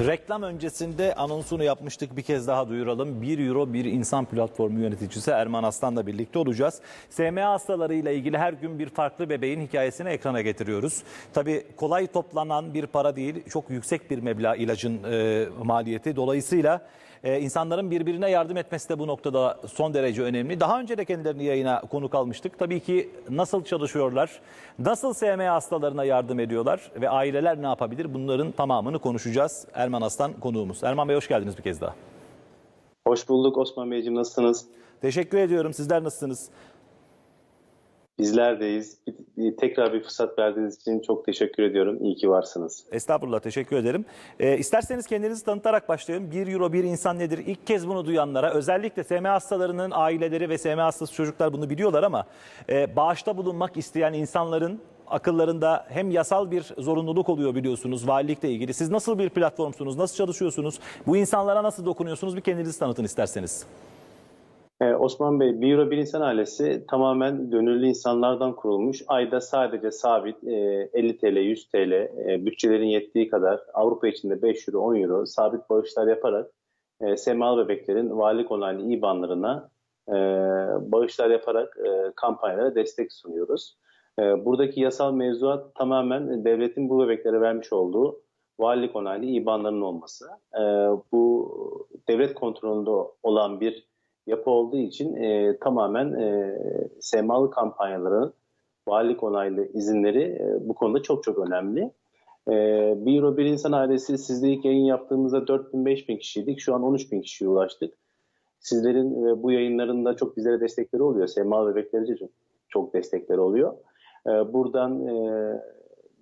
Reklam öncesinde anonsunu yapmıştık bir kez daha duyuralım. 1 euro bir insan platformu yöneticisi Erman Aslan'la birlikte olacağız. SMA hastalarıyla ilgili her gün bir farklı bebeğin hikayesini ekrana getiriyoruz. Tabii kolay toplanan bir para değil, çok yüksek bir meblağ ilacın e, maliyeti. Dolayısıyla e, insanların birbirine yardım etmesi de bu noktada son derece önemli. Daha önce de kendilerini yayına konuk almıştık. Tabii ki nasıl çalışıyorlar, nasıl SMA hastalarına yardım ediyorlar ve aileler ne yapabilir bunların tamamını konuşacağız. Erman Aslan konuğumuz. Erman Bey hoş geldiniz bir kez daha. Hoş bulduk Osman Beyciğim nasılsınız? Teşekkür ediyorum. Sizler nasılsınız? Bizlerdeyiz. Tekrar bir fırsat verdiğiniz için çok teşekkür ediyorum. İyi ki varsınız. Estağfurullah teşekkür ederim. Ee, isterseniz kendinizi tanıtarak başlayalım. 1 euro bir insan nedir? İlk kez bunu duyanlara özellikle SMA hastalarının aileleri ve SMA hastası çocuklar bunu biliyorlar ama e, bağışta bulunmak isteyen insanların akıllarında hem yasal bir zorunluluk oluyor biliyorsunuz valilikle ilgili. Siz nasıl bir platformsunuz? Nasıl çalışıyorsunuz? Bu insanlara nasıl dokunuyorsunuz? Bir kendinizi tanıtın isterseniz. Ee, Osman Bey, Bir Euro Bir İnsan ailesi tamamen gönüllü insanlardan kurulmuş. Ayda sadece sabit e, 50 TL, 100 TL e, bütçelerin yettiği kadar Avrupa içinde 5 Euro, 10 Euro sabit bağışlar yaparak e, semalı bebeklerin valilik onaylı IBAN'larına e, bağışlar yaparak e, kampanyalara destek sunuyoruz. E, buradaki yasal mevzuat tamamen devletin bu bebeklere vermiş olduğu valilik onaylı IBAN'ların olması. E, bu devlet kontrolünde olan bir yapı olduğu için e, tamamen e, semalı kampanyaların valilik onaylı izinleri e, bu konuda çok çok önemli. E, bir Euro Bir İnsan Ailesi sizde ilk yayın yaptığımızda 4000-5000 kişiydik. Şu an 13.000 kişiye ulaştık. Sizlerin e, bu yayınlarında çok bizlere destekleri oluyor. Semalı bebekleri için çok destekleri oluyor. E, buradan e,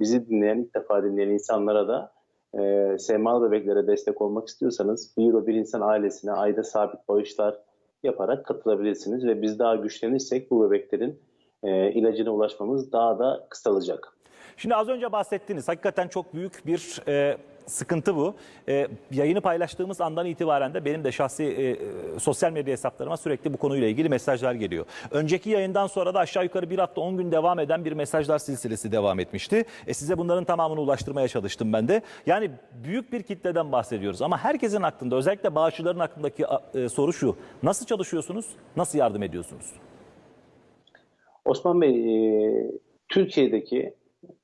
bizi dinleyen, ilk defa dinleyen insanlara da e, semalı bebeklere destek olmak istiyorsanız Bir Euro Bir İnsan Ailesi'ne ayda sabit bağışlar yaparak katılabilirsiniz ve biz daha güçlenirsek bu bebeklerin e, ilacına ulaşmamız daha da kısalacak. Şimdi az önce bahsettiniz. Hakikaten çok büyük bir e, sıkıntı bu. E, yayını paylaştığımız andan itibaren de benim de şahsi e, sosyal medya hesaplarıma sürekli bu konuyla ilgili mesajlar geliyor. Önceki yayından sonra da aşağı yukarı bir hafta 10 gün devam eden bir mesajlar silsilesi devam etmişti. E, size bunların tamamını ulaştırmaya çalıştım ben de. Yani büyük bir kitleden bahsediyoruz ama herkesin aklında özellikle bağışçıların aklındaki e, soru şu. Nasıl çalışıyorsunuz? Nasıl yardım ediyorsunuz? Osman Bey, e, Türkiye'deki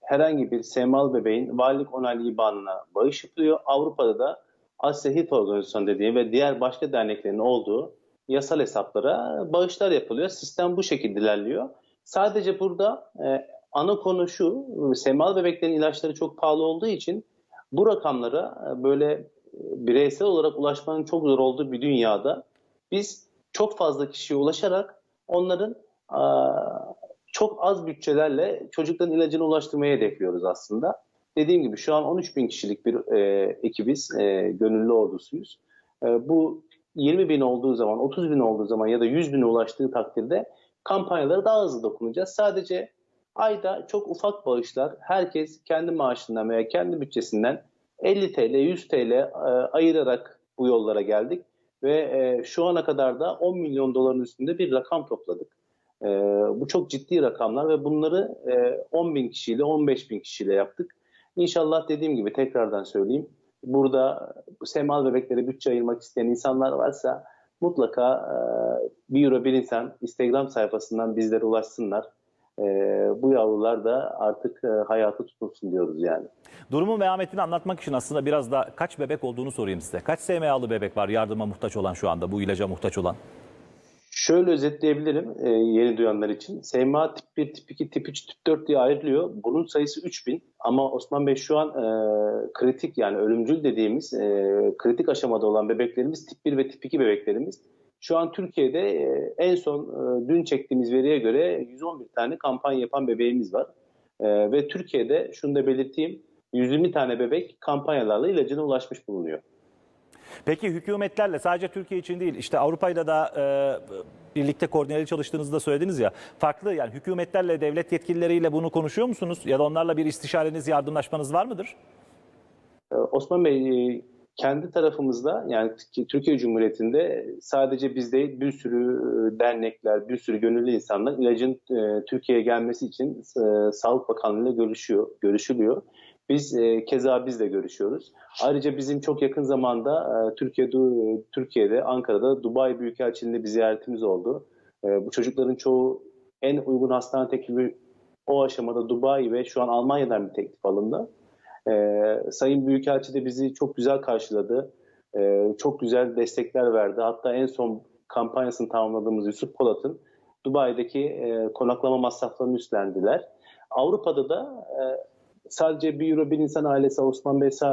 herhangi bir semal bebeğin valilik onaylı IBAN'ına bağış yapılıyor. Avrupa'da da Asya HİT Organizasyonu dediği ve diğer başka derneklerin olduğu yasal hesaplara bağışlar yapılıyor. Sistem bu şekilde ilerliyor. Sadece burada e, ana konu şu, semal bebeklerin ilaçları çok pahalı olduğu için bu rakamlara e, böyle e, bireysel olarak ulaşmanın çok zor olduğu bir dünyada biz çok fazla kişiye ulaşarak onların çok az bütçelerle çocukların ilacına ulaştırmayı hedefliyoruz aslında. Dediğim gibi şu an 13 bin kişilik bir e, ekibiz, e, gönüllü ordusuyuz. E, bu 20 bin olduğu zaman, 30 bin olduğu zaman ya da 100 bine ulaştığı takdirde kampanyalara daha hızlı dokunacağız. Sadece ayda çok ufak bağışlar, herkes kendi maaşından veya kendi bütçesinden 50 TL, 100 TL e, ayırarak bu yollara geldik. Ve e, şu ana kadar da 10 milyon doların üstünde bir rakam topladık. E, bu çok ciddi rakamlar ve bunları e, 10 bin kişiyle 15 bin kişiyle yaptık. İnşallah dediğim gibi tekrardan söyleyeyim. Burada bu semal bebeklere bütçe ayırmak isteyen insanlar varsa mutlaka e, bir euro bir insan Instagram sayfasından bizlere ulaşsınlar. E, bu yavrular da artık e, hayatı tutunsun diyoruz yani. Durumun vehametini anlatmak için aslında biraz da kaç bebek olduğunu sorayım size. Kaç SMA'lı bebek var yardıma muhtaç olan şu anda, bu ilaca muhtaç olan? Şöyle özetleyebilirim e, yeni duyanlar için. SMA tip 1, tip 2, tip 3, tip 4 diye ayrılıyor. Bunun sayısı 3000 ama Osman Bey şu an e, kritik yani ölümcül dediğimiz e, kritik aşamada olan bebeklerimiz tip 1 ve tip 2 bebeklerimiz. Şu an Türkiye'de e, en son e, dün çektiğimiz veriye göre 111 tane kampanya yapan bebeğimiz var. E, ve Türkiye'de şunu da belirteyim 120 tane bebek kampanyalarla ilacına ulaşmış bulunuyor. Peki hükümetlerle sadece Türkiye için değil işte Avrupa'yla da e, birlikte koordineli çalıştığınızı da söylediniz ya. Farklı yani hükümetlerle, devlet yetkilileriyle bunu konuşuyor musunuz? Ya da onlarla bir istişareniz, yardımlaşmanız var mıdır? Ee, Osman Bey e, kendi tarafımızda yani Türkiye Cumhuriyeti'nde sadece biz değil bir sürü e, dernekler, bir sürü gönüllü insanlar ilacın e, Türkiye'ye gelmesi için e, Sağlık Bakanlığı ile görüşüyor, görüşülüyor. Biz e, keza biz de görüşüyoruz. Ayrıca bizim çok yakın zamanda e, Türkiye'de, Türkiye'de, Ankara'da Dubai Büyükelçiliğinde bir ziyaretimiz oldu. E, bu çocukların çoğu en uygun hastane teklifi o aşamada Dubai ve şu an Almanya'dan bir teklif alındı. E, Sayın Büyükelçi de bizi çok güzel karşıladı. E, çok güzel destekler verdi. Hatta en son kampanyasını tamamladığımız Yusuf Polat'ın Dubai'deki e, konaklama masraflarını üstlendiler. Avrupa'da da e, sadece bir euro bir insan ailesi Osman Bey e,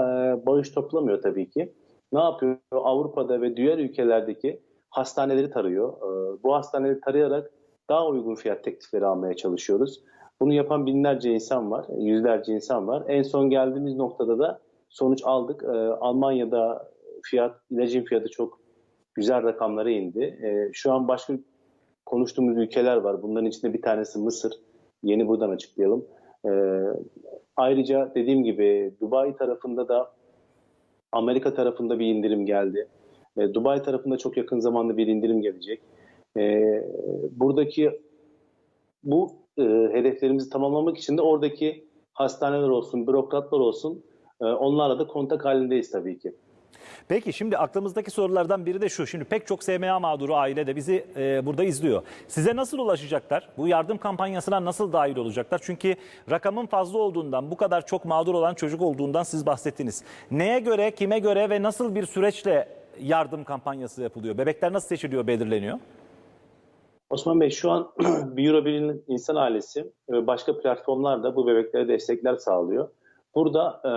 bağış toplamıyor tabii ki. Ne yapıyor? Avrupa'da ve diğer ülkelerdeki hastaneleri tarıyor. E, bu hastaneleri tarayarak daha uygun fiyat teklifleri almaya çalışıyoruz. Bunu yapan binlerce insan var, yüzlerce insan var. En son geldiğimiz noktada da sonuç aldık. E, Almanya'da fiyat, ilacın fiyatı çok güzel rakamlara indi. Şu an başka konuştuğumuz ülkeler var. Bunların içinde bir tanesi Mısır. Yeni buradan açıklayalım. Ayrıca dediğim gibi Dubai tarafında da Amerika tarafında bir indirim geldi. E, Dubai tarafında çok yakın zamanda bir indirim gelecek. E, buradaki bu e, hedeflerimizi tamamlamak için de oradaki hastaneler olsun, bürokratlar olsun e, onlarla da kontak halindeyiz tabii ki. Peki şimdi aklımızdaki sorulardan biri de şu. Şimdi pek çok SMA mağduru aile de bizi e, burada izliyor. Size nasıl ulaşacaklar? Bu yardım kampanyasına nasıl dahil olacaklar? Çünkü rakamın fazla olduğundan, bu kadar çok mağdur olan çocuk olduğundan siz bahsettiniz. Neye göre, kime göre ve nasıl bir süreçle yardım kampanyası yapılıyor? Bebekler nasıl seçiliyor, belirleniyor? Osman Bey şu an bir Euro bir insan ailesi ve başka platformlar da bu bebeklere destekler sağlıyor. Burada e,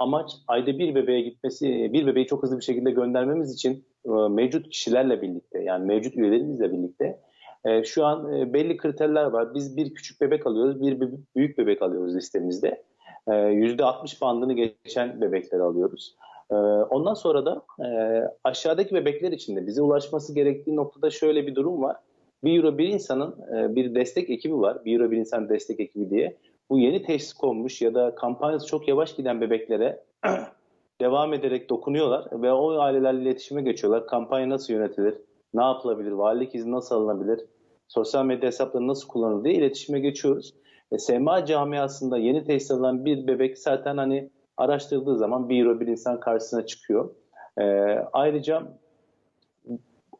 amaç ayda bir bebeğe gitmesi, bir bebeği çok hızlı bir şekilde göndermemiz için e, mevcut kişilerle birlikte yani mevcut üyelerimizle birlikte e, şu an e, belli kriterler var. Biz bir küçük bebek alıyoruz, bir büyük bebek alıyoruz listemizde. E, %60 bandını geçen bebekleri alıyoruz. E, ondan sonra da e, aşağıdaki bebekler için de bize ulaşması gerektiği noktada şöyle bir durum var. Bir Euro bir insanın e, bir destek ekibi var. Bir Euro bir insan destek ekibi diye. Bu yeni teşhis konmuş ya da kampanyası çok yavaş giden bebeklere devam ederek dokunuyorlar ve o ailelerle iletişime geçiyorlar. Kampanya nasıl yönetilir? Ne yapılabilir? Valilik izni nasıl alınabilir? Sosyal medya hesapları nasıl kullanılır diye iletişime geçiyoruz. E, SMA camiasında yeni teşhis alınan bir bebek zaten hani araştırdığı zaman bir euro bir insan karşısına çıkıyor. E, ayrıca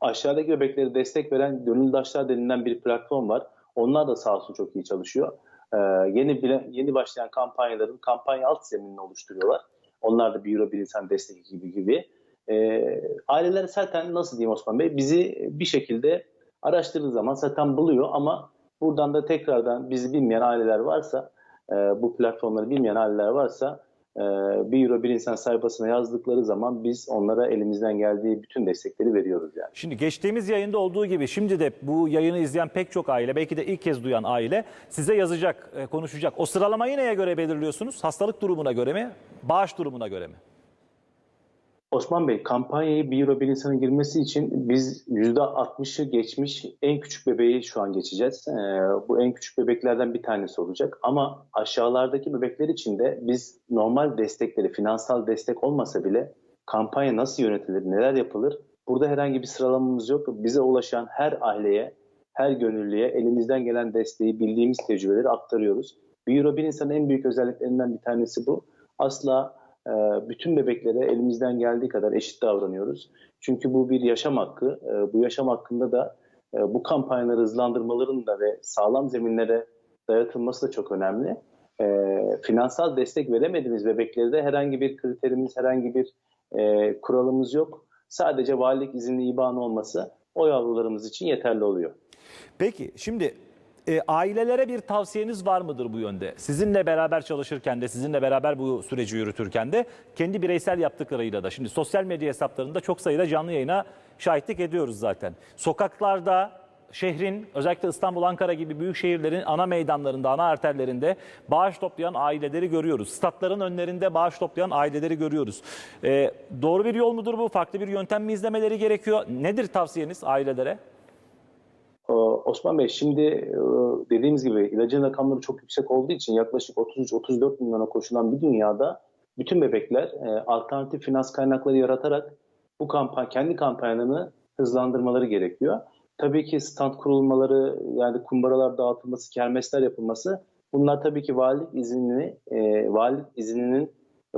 aşağıdaki bebekleri destek veren Gönüldaşlar denilen bir platform var. Onlar da sağ olsun çok iyi çalışıyor. Ee, yeni bile, yeni başlayan kampanyaların kampanya alt zeminini oluşturuyorlar. Onlar da bir euro bir insan destek gibi gibi. Ee, aileler zaten nasıl diyeyim Osman Bey bizi bir şekilde araştırdığı zaman zaten buluyor ama buradan da tekrardan bizi bilmeyen aileler varsa e, bu platformları bilmeyen aileler varsa e, bir euro bir insan sayfasına yazdıkları zaman biz onlara elimizden geldiği bütün destekleri veriyoruz yani. Şimdi geçtiğimiz yayında olduğu gibi şimdi de bu yayını izleyen pek çok aile, belki de ilk kez duyan aile size yazacak, e, konuşacak. O sıralamayı neye göre belirliyorsunuz? Hastalık durumuna göre mi? Bağış durumuna göre mi? Osman Bey kampanyayı bir euro bir insanın girmesi için biz %60'ı geçmiş en küçük bebeği şu an geçeceğiz. Ee, bu en küçük bebeklerden bir tanesi olacak. Ama aşağılardaki bebekler için de biz normal destekleri, finansal destek olmasa bile kampanya nasıl yönetilir, neler yapılır? Burada herhangi bir sıralamamız yok. Bize ulaşan her aileye, her gönüllüye elimizden gelen desteği, bildiğimiz tecrübeleri aktarıyoruz. Bir euro bir insanın en büyük özelliklerinden bir tanesi bu. Asla bütün bebeklere elimizden geldiği kadar eşit davranıyoruz. Çünkü bu bir yaşam hakkı. E, Bu yaşam hakkında da e, bu kampanyaları hızlandırmaların da ve sağlam zeminlere dayatılması da çok önemli. E, Finansal destek veremediğimiz bebeklerde de herhangi bir kriterimiz, herhangi bir e, kuralımız yok. Sadece valilik izinli iban olması o yavrularımız için yeterli oluyor. Peki şimdi e, ailelere bir tavsiyeniz var mıdır bu yönde? Sizinle beraber çalışırken de, sizinle beraber bu süreci yürütürken de kendi bireysel yaptıklarıyla da. Şimdi sosyal medya hesaplarında çok sayıda canlı yayına şahitlik ediyoruz zaten. Sokaklarda, şehrin özellikle İstanbul, Ankara gibi büyük şehirlerin ana meydanlarında, ana arterlerinde bağış toplayan aileleri görüyoruz. Statların önlerinde bağış toplayan aileleri görüyoruz. E, doğru bir yol mudur bu? Farklı bir yöntem mi izlemeleri gerekiyor? Nedir tavsiyeniz ailelere? Ee, Osman Bey şimdi e, dediğimiz gibi ilacın rakamları çok yüksek olduğu için yaklaşık 33-34 milyona koşulan bir dünyada bütün bebekler e, alternatif finans kaynakları yaratarak bu kampanya, kendi kampanyalarını hızlandırmaları gerekiyor. Tabii ki stand kurulmaları yani kumbaralar dağıtılması, kermesler yapılması Bunlar tabii ki valilik iznini, e, valilik izninin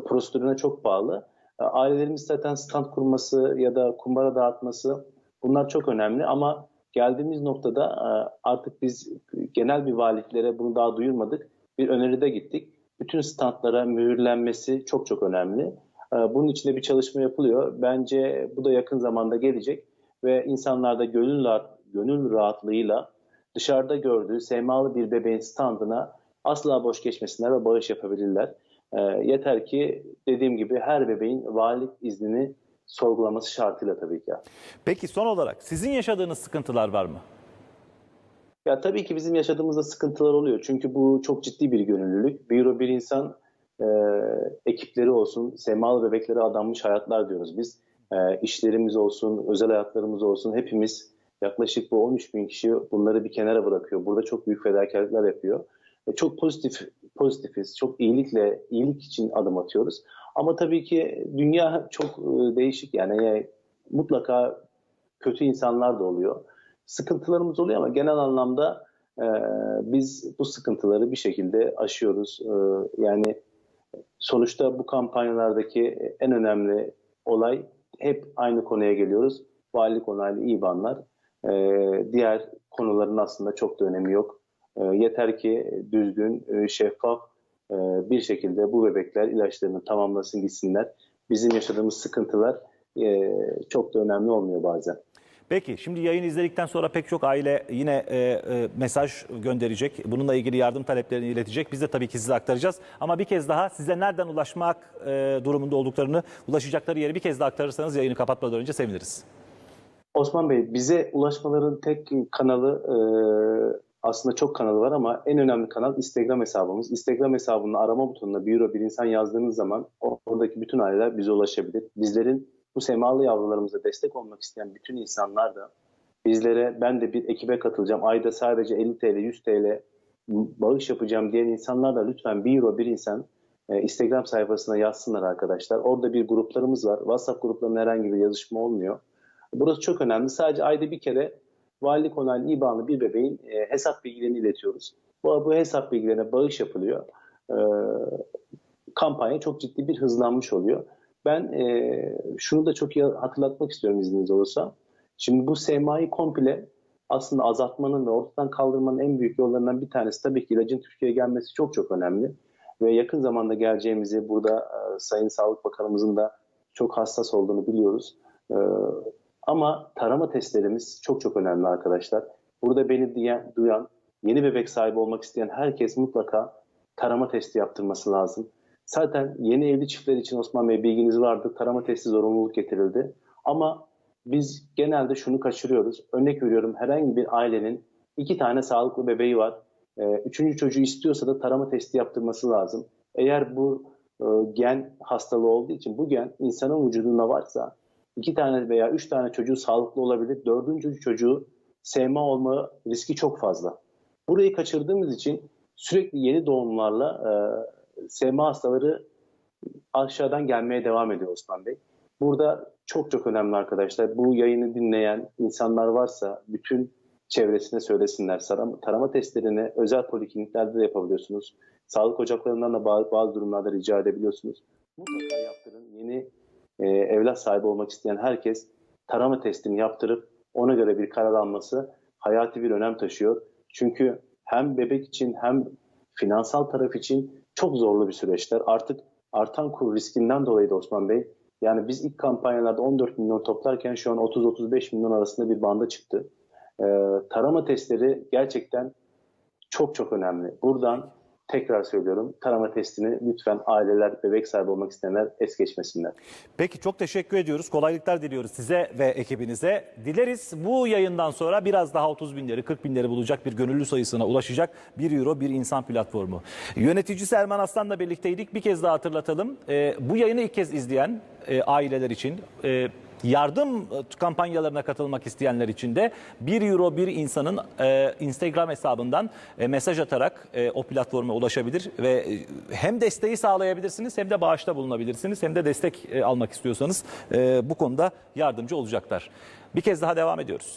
prosedürüne çok bağlı. Ailelerimiz zaten stand kurması ya da kumbara dağıtması bunlar çok önemli ama geldiğimiz noktada e, artık biz genel bir valiliklere bunu daha duyurmadık. Bir öneride gittik. Bütün standlara mühürlenmesi çok çok önemli. E, Bunun için de bir çalışma yapılıyor. Bence bu da yakın zamanda gelecek ve insanlar da gönül, gönül rahatlığıyla dışarıda gördüğü semalı bir bebeğin standına asla boş geçmesinler ve bağış yapabilirler. E, yeter ki dediğim gibi her bebeğin valilik iznini sorgulaması şartıyla tabii ki. Peki son olarak sizin yaşadığınız sıkıntılar var mı? Ya tabii ki bizim yaşadığımızda sıkıntılar oluyor. Çünkü bu çok ciddi bir gönüllülük. Euro bir insan e, ekipleri olsun, semalı bebeklere adanmış hayatlar diyoruz biz. E, işlerimiz olsun, özel hayatlarımız olsun hepimiz yaklaşık bu 13 bin kişi bunları bir kenara bırakıyor. Burada çok büyük fedakarlıklar yapıyor. E, çok pozitif pozitifiz, çok iyilikle, iyilik için adım atıyoruz. Ama tabii ki dünya çok e, değişik yani, mutlaka kötü insanlar da oluyor. Sıkıntılarımız oluyor ama genel anlamda e, biz bu sıkıntıları bir şekilde aşıyoruz. E, yani sonuçta bu kampanyalardaki en önemli olay hep aynı konuya geliyoruz. Valilik onaylı IBAN'lar. E, diğer konuların aslında çok da önemi yok. E, yeter ki düzgün, e, şeffaf e, bir şekilde bu bebekler ilaçlarını tamamlasın gitsinler. Bizim yaşadığımız sıkıntılar e, çok da önemli olmuyor bazen. Peki şimdi yayın izledikten sonra pek çok aile yine e, e, mesaj gönderecek. Bununla ilgili yardım taleplerini iletecek. Biz de tabii ki size aktaracağız. Ama bir kez daha size nereden ulaşmak e, durumunda olduklarını, ulaşacakları yeri bir kez daha aktarırsanız yayını kapatmadan önce seviniriz. Osman Bey, bize ulaşmaların tek kanalı e, aslında çok kanalı var ama en önemli kanal Instagram hesabımız. Instagram hesabının arama butonuna bir euro bir insan yazdığınız zaman oradaki bütün aileler bize ulaşabilir. Bizlerin bu semalı yavrularımıza destek olmak isteyen bütün insanlar da bizlere ben de bir ekibe katılacağım. Ayda sadece 50 TL, 100 TL bağış yapacağım diyen insanlar da lütfen bir euro bir insan e, Instagram sayfasına yazsınlar arkadaşlar. Orada bir gruplarımız var. WhatsApp gruplarında herhangi bir yazışma olmuyor. Burası çok önemli. Sadece ayda bir kere valilik onaylı IBAN'lı bir bebeğin e, hesap bilgilerini iletiyoruz. Bu, bu hesap bilgilerine bağış yapılıyor. E, kampanya çok ciddi bir hızlanmış oluyor. Ben e, şunu da çok iyi hatırlatmak istiyorum izniniz olursa. Şimdi bu SMA'yı komple aslında azaltmanın ve ortadan kaldırmanın en büyük yollarından bir tanesi tabii ki ilacın Türkiye'ye gelmesi çok çok önemli. Ve yakın zamanda geleceğimizi burada e, Sayın Sağlık Bakanımızın da çok hassas olduğunu biliyoruz. E, ama tarama testlerimiz çok çok önemli arkadaşlar. Burada beni diyen, duyan, yeni bebek sahibi olmak isteyen herkes mutlaka tarama testi yaptırması lazım. Zaten yeni evli çiftler için Osman Bey bilginiz vardı. Tarama testi zorunluluk getirildi. Ama biz genelde şunu kaçırıyoruz. Örnek veriyorum herhangi bir ailenin iki tane sağlıklı bebeği var. Ee, Üçüncü çocuğu istiyorsa da tarama testi yaptırması lazım. Eğer bu e, gen hastalığı olduğu için bu gen insanın vücudunda varsa iki tane veya üç tane çocuğu sağlıklı olabilir. Dördüncü çocuğu SMA olma riski çok fazla. Burayı kaçırdığımız için sürekli yeni doğumlarla e, SMA hastaları aşağıdan gelmeye devam ediyor Osman Bey. Burada çok çok önemli arkadaşlar. Bu yayını dinleyen insanlar varsa bütün çevresine söylesinler. Tarama, tarama testlerini özel polikliniklerde de yapabiliyorsunuz. Sağlık ocaklarından da bazı, bazı durumlarda rica edebiliyorsunuz. Mutlaka yaptırın. Yeni e, evlat sahibi olmak isteyen herkes tarama testini yaptırıp ona göre bir karar alması hayati bir önem taşıyor. Çünkü hem bebek için hem finansal taraf için çok zorlu bir süreçler. Artık artan kur riskinden dolayı da Osman Bey yani biz ilk kampanyalarda 14 milyon toplarken şu an 30-35 milyon arasında bir banda çıktı. Ee, tarama testleri gerçekten çok çok önemli. Buradan tekrar söylüyorum tarama testini lütfen aileler, bebek sahibi olmak isteyenler es geçmesinler. Peki çok teşekkür ediyoruz. Kolaylıklar diliyoruz size ve ekibinize. Dileriz bu yayından sonra biraz daha 30 binleri 40 binleri bulacak bir gönüllü sayısına ulaşacak bir euro bir insan platformu. Yöneticisi Erman Aslan'la birlikteydik. Bir kez daha hatırlatalım. Ee, bu yayını ilk kez izleyen e, aileler için... E, yardım kampanyalarına katılmak isteyenler için de 1 euro bir insanın e, Instagram hesabından e, mesaj atarak e, o platforma ulaşabilir ve e, hem desteği sağlayabilirsiniz hem de bağışta bulunabilirsiniz hem de destek e, almak istiyorsanız e, bu konuda yardımcı olacaklar. Bir kez daha devam ediyoruz.